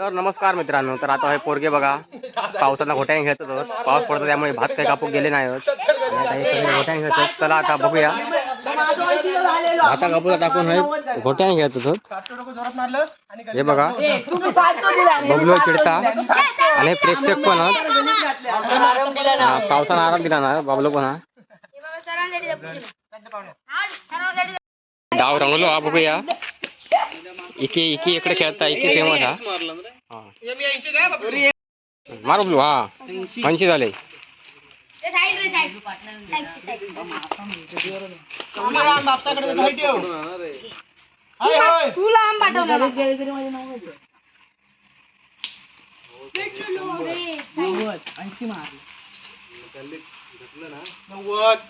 तर नमस्कार मित्रांनो तर आता हे पोरगे बघा पावसाला घोट्याने खेळत होतो. पाऊस पडतो त्यामुळे भात काही कापू गेले नाही आणि घोट्याने खेळत होत. चला आता बघूया. भाता कापूला टाकून हे घोट्याने खेळत होतो. हे बघा. बबलू चिडता. आणि प्रेक्षक पण हा, पावसानं आराम दिला ना बबलू पण हा. डाव रंगलो हा बघूया. इके इके इकडे खेळता इके फेमस हा. हा. मार बबलू हा. ऐंशी. झाले. तुला पाठवणार.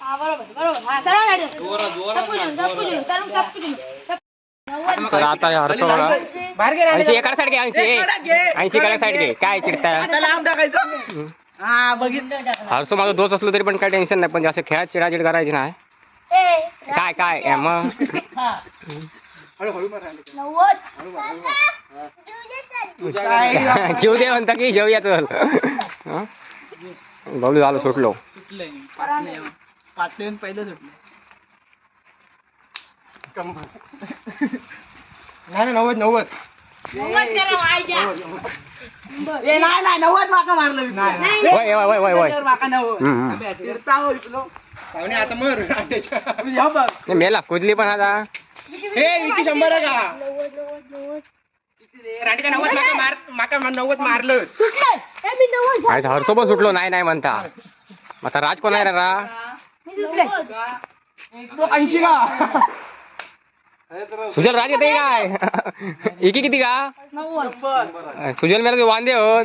हा बरोबर तर आता हे हरतो बघा. ऐंशी एकडे साईड घे ऐंशी ऐंशी. कडे साईड घे. काय चिडता हरसो माझं दोस्त असलो तरी पण काय टेन्शन नाही पण जास्त खेळात चिडाचिड करायची नाही. काय काय? ए, मग? नव्वद. जीव दे म्हणता की जेवूया चल हं? बबलू झालं सुटलो. नव्वद नव्वद. नव्वद करा आयच्या नाही वय वय वय वय वय. हम्म, हम्म. पाहुणे आता मर नाही, मेला कुदली पण आता. हे इथे शंभर आहे का? नव्वद नव्वद नव्वद. रांडीचा नव्वद माका मार माका नव्वद मारलं सुटलं. ए, मी नव्वद काय हरसो पण सुटलो नाही नाही म्हणता. आता राज कोण आहे रे रा? मी सुटले. तो ऐंशी का? सुजल राज येते काय इकी किती का? नव्वद. सुजल मेला वांदे होत.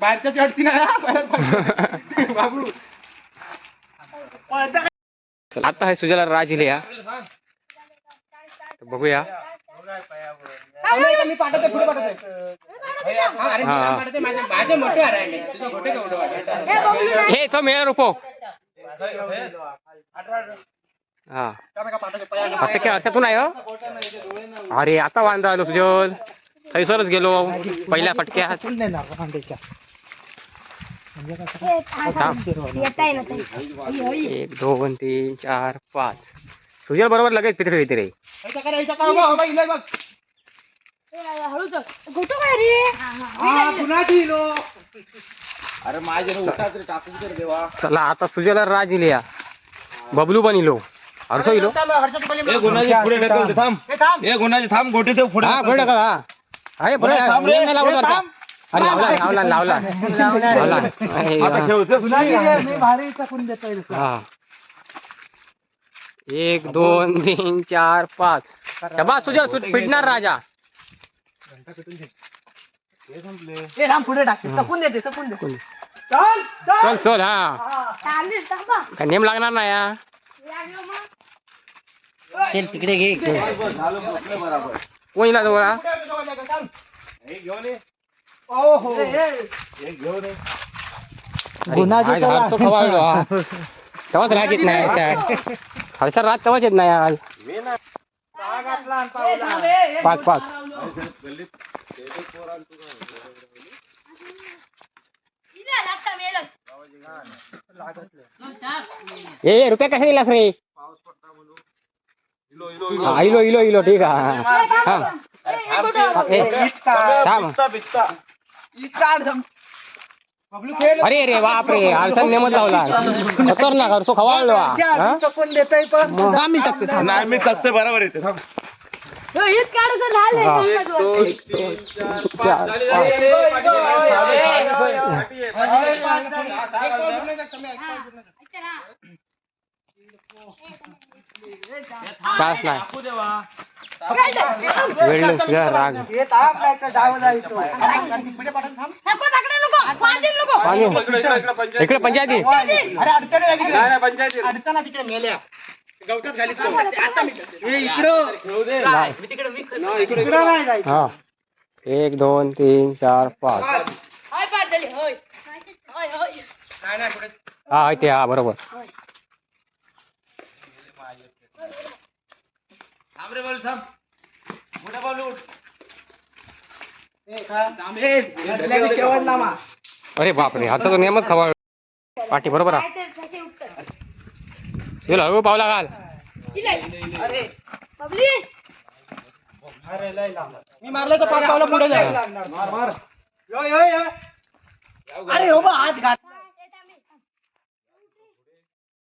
बाहेरच्या चढती ना परत बाबू. चल, आता हे सुजल राज इले या तर बघूया. मी पाठवते पुढे पाठवते. हा, अरे मी हा. पाठवते माझ्या माझं मोठं आहे रांडे तुझं मोठं केवढं वाटतं हे तो मेला रुपो. हा. असं काय असं तू नाही हो? अरे आता वांदा आलो सुजल थैसरच गेलो पहिल्या फटक्यात. ताई. एक दोन तीन चार पाच. सुजल बरोबर लगेच पितळे येते रे ए, हळू चल. घोटो काय रे अरे माझ्या उठा तरी टाकून तर देवा. चला आता सुजल राज इले या. बबलू पण इलो पुढे थांब. थांब. गोटे ते पुढे हा पुढे का हा. अरे पुढे थांब रे. नाही. अरे लावला लावला लावला. लावला. अरे, हा. हा. एक दोन तीन चार पाच. शबा तुझ्या सुट पिटणार राजा. चल. चल हा. काय नेम लागणार नाही हा. तिकडे घे कोण इला जवळ हा? अरे, आज। हारतो खवाळलो हा तेव्हाच राज येत नाही अशा हर्षा राज तेव्हाच येत नाही आज पाच पाच इला लागता मेलं. ए ए, रुपया कशा दिलास रे हा, इलो इलो इलो ठीक आहे हा थांब अरे रे बाप रे आरसा नेमत लावला खतरनाक हरसो खवाळलो हा मग आम्ही टाकतो थांब. नाही मी बरोबर येते थांब हेच काढायचं हा. चार, पाच. काच नाही. राग. इकडे पंचायती. अरे अडचण आहे तिकडे? अडचण आहे तिकडे मेल्या. गवतात घालीत तो. आता मी हे इकडं. मी तिकडे मी इकडं नाही जायचं. एक दोन तीन चार पाच. होय, पाच झाले, होय. होय, होय. नाही नाही पुढे. हा ते हा बरोबर. थांब रे बोल थांब. मोठा बॉल उठ. अरे बापरे आता तो नेमच खवा पाठी बरोबर हा काय तर हळू पावला घाल. अरे बबली. मी मारलं तर पाच पावलं पुढे जाईल. अरे हो बा हात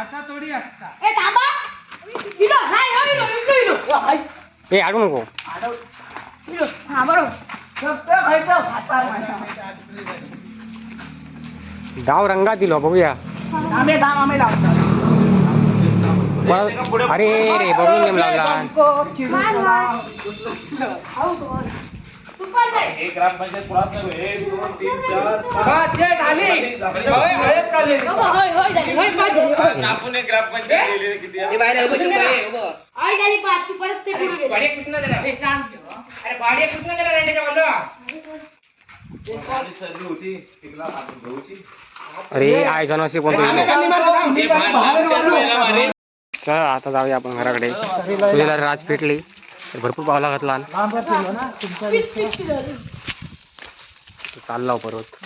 असा थोडी असता ए थांबा हिरो हाय हाय हिरो हळू टाक पावला. ए अडू नको. डाव रंगा रंगात दिलो बघूया. आम्ही डाव आम्ही लावतो. अरे रे बघून नेम लावला पण पाच. अरे गाडी कुठनं जरा रेंडेच्या बोललो अरे आय जण असे इकडे. चल आता जाऊया आपण घराकडे. सुजला राज पेटली. तर भरपूर पावला घातला. चालला परत.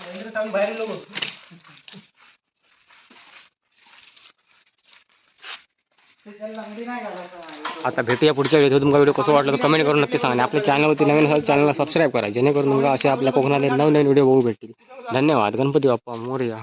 आता भेटूया पुढच्या वेळेस. तुमचा व्हिडिओ कसं वाटलं तर कमेंट करून नक्की सांगा. आणि आपल्या चॅनलवरती नवीन असाल चॅनलला सबस्क्राईब करा. जेणेकरून असे आपल्या कोकणातले नवनवीन व्हिडिओ बघू भेटतील. धन्यवाद. गणपती बाप्पा मोरया.